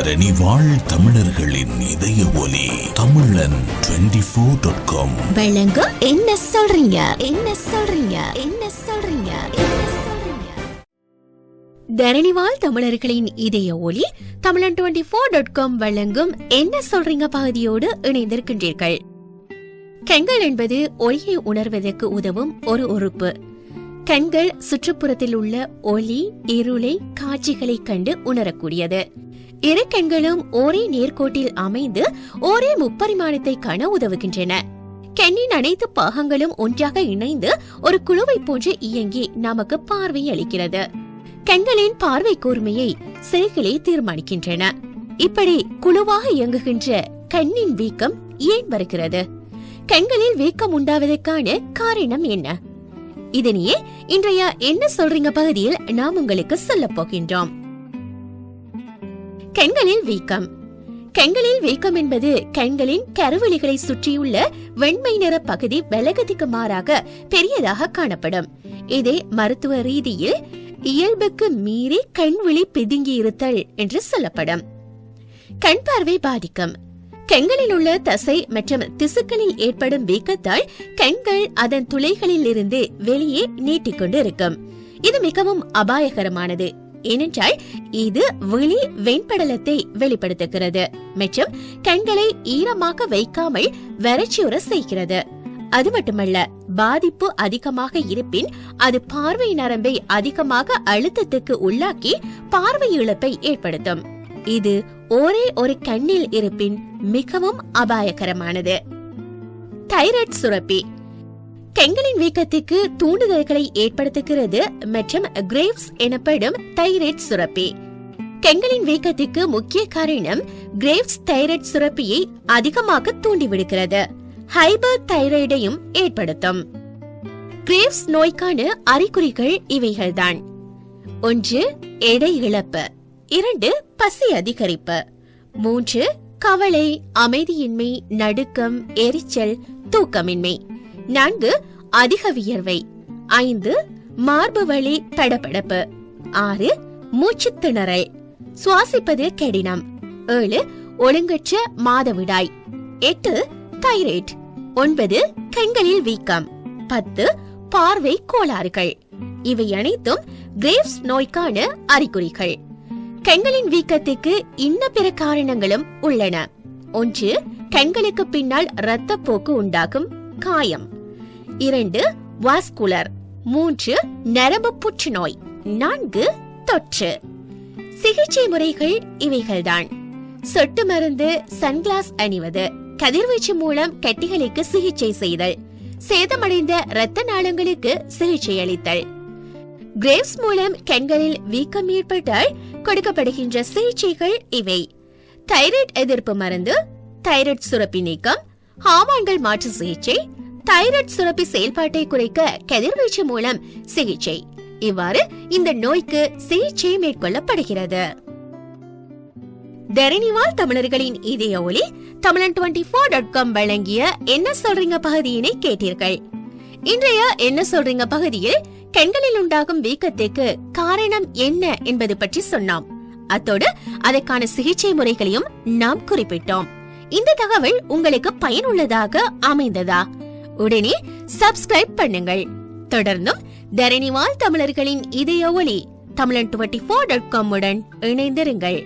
தரணி வாழ் தமிழர்களின் இதய ஒலி தமிழன் ஃபோர் டாட் காம் என்ன சொல்றீங்க? என்ன சொல்றீங்க? என்ன சொல்றீங்க? தரணிவால் தமிழர்களின் இதய ஒலி தமிழன் டுவெண்டி ஃபோர் டாட் காம் வழங்கும் என்ன சொல்றீங்க பகுதியோடு இணைந்திருக்கின்றீர்கள். கண்கள் என்பது ஒளியை உணர்வதற்கு உதவும் ஒரு உறுப்பு. கண்கள் சுற்றுப்புறத்தில் உள்ள ஒளி இருளை காட்சிகளை கண்டு உணரக்கூடியது. இரு கண்களும் ஒரே நேர்கோட்டில் அமைந்து ஒரே முப்பரிமாணத்தை காண உதவுகின்றன. கண்ணின் அனைத்து பாகங்களும் ஒன்றாக இணைந்து ஒரு குழுவை போன்று இயங்கி நமக்கு பார்வை அளிக்கிறது. கண்களின் பார்வை கூர்மையை செல்களே தீர்மானிக்கின்றன. இப்படி குழுவாக இயங்குகின்ற கண்ணின் வீக்கம் ஏன் வருகிறது? கண்களில் வீக்கம் உண்டாவதற்கான காரணம் என்ன? இதனையே இன்றைய என்ன சொல்றீங்க பகுதியில் நாம் உங்களுக்கு சொல்லப் போகின்றோம். கண்களில் வீக்கம். கண்களில் வீக்கம் என்பது கண்களின் கருவெளிகளை சுற்றியுள்ள வெண்மை நிற பகுதி விலகத்துக்கு மாறாக பெரியதாக காணப்படும். இதே மருத்துவ ரீதியில் இயல்புக்கு மீறி கண்விழி பிதுங்கி இருத்தல் என்று சொல்லப்படும். கண் பார்வை பாதிக்கும். கண்களில் உள்ள தசை மற்றும் திசுக்களில் ஏற்படும் வீக்கத்தால் கண்கள் அதன் துளைகளில் இருந்து வெளியே நீட்டிக்கொண்டு இருக்கும். இது மிகவும் அபாயகரமானது. ஏனென்றால் இது விழி வெண்படலத்தை வெளிப்படுத்துகிறது மற்றும் கண்களை ஈரமாக வைக்காமல் வறட்சியுற செய்கிறது. அது மட்டுமல்ல பாதிப்பு அதிகமாக இருப்பின் அது பார்வை நரம்பை அதிகமாக அழுத்தத்துக்கு உள்ளாக்கி பார்வை இழப்பை ஏற்படுத்தும். இது ஒரே ஒரு கண்ணில் இருப்பின் மிகவும் அபாயகரமானது. தைராய்டு சுரப்பி. கெங்கலின் வீக்கத்துக்கு தூண்டுதல்களை ஏற்படுத்துகிறது மற்றும் கிரேவ்ஸ் எனப்படும் தைரைட் சுரப்பி. கெங்கலின் வீக்கத்துக்கு முக்கிய காரணம் கிரேவ்ஸ் தைரைட் சுரப்பியை அதிகமாக தூண்டிவிடுகிறது. ஹைபர் தைராய்டையும் ஏற்படுத்தும். கிரேவ்ஸ் நோய்க்கான அறிகுறிகள் இவைகள்தான். ஒன்று எடை இழப்பு. இரண்டு பசி அதிகரிப்பு. மூன்று கவலை அமைதியின்மை நடுக்கம் எரிச்சல் தூக்கமின்மை. நான்கு அதிக வியர்வை. ஐந்து மார்பு வழி தடபடப்பு. ஆறு மூச்சு திணறல். சுவாசிப்பது கடினம். ஏழு ஒழுங்கற்ற மாதவிடாய். எட்டு தைரைட் ஒன்பது கண்களில் வீக்கம். பத்து பார்வை கோளாறுகள். இவை அனைத்தும் கிரேவ்ஸ் நோய்க்கான அறிகுறிகள். கண்களின் வீக்கத்துக்கு இன்ன பிற காரணங்களும் உள்ளன. ஒன்று கண்களுக்கு பின்னால் இரத்தப்போக்கு உண்டாகும் காயம். இரண்டு வாஸ்குலர். மூன்று நரம்பு புற்றுநோய். நான்கு தொற்று. சிகிச்சை முறைகள் இவைகள்தான். சொட்டு மருந்து சன்கிளாஸ் அணிவது கதிர்வீச்சு மூலம் கட்டிகளுக்கு சிகிச்சை செய்தல் சேதமடைந்த இரத்த நாளங்களுக்கு சிகிச்சை அளித்தல். கிரேவ்ஸ் மூலம் கண்களில் வீக்கம் ஏற்பட்டால் கொடுக்கப்படுகின்ற சிகிச்சைகள் இவை. தைராய்டு எதிர்ப்பு மருந்து தைராய்டு சுரப்பி நீக்கம் ஹார்மோன்கள் மாற்று சிகிச்சை தைராய்டு சுரப்பி செயல்பாட்டை குறைக்க கதிர்வீச்சு மூலம் சிகிச்சை. இவ்வாறு இந்த நோய்க்கு சிகிச்சை மேற்கொள்ளப்படுகிறது. தரணிவால் தமிழர்களின் இதய ஒலி தமிழன் டுவெண்டி ஃபோர் டாட் காம் வழங்கிய என்ன சொல்றீங்க பகுதியினை கேட்டீர்கள். இன்றைய என்ன சொல்றீங்க பகுதியில் கண்களில் உண்டாகும் வீக்கத்துக்கு காரணம் என்ன என்பது பற்றி சொன்னோம். அத்தோடு அதற்கான சிகிச்சை முறைகளையும் நாம் குறிப்பிட்டோம். இந்த தகவல் உங்களுக்கு பயனுள்ளதாக அமைந்ததா? உடனே சப்ஸ்கிரைப் பண்ணுங்கள். தொடர்ந்தும் தரணிவால் தமிழர்களின் இதய ஒளி தமிழன் டுவெண்டி ஃபோர் டாட் காம் உடன் இணைந்திருங்கள்.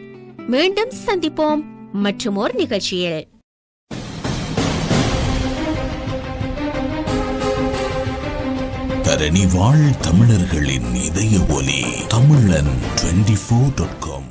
மீண்டும் சந்திப்போம் மற்றும் ஒரு நிகழ்ச்சியில். தரணி வாழ் தமிழர்களின் இதய ஒலி தமிழன் டுவெண்டி ஃபோர் டாட் காம்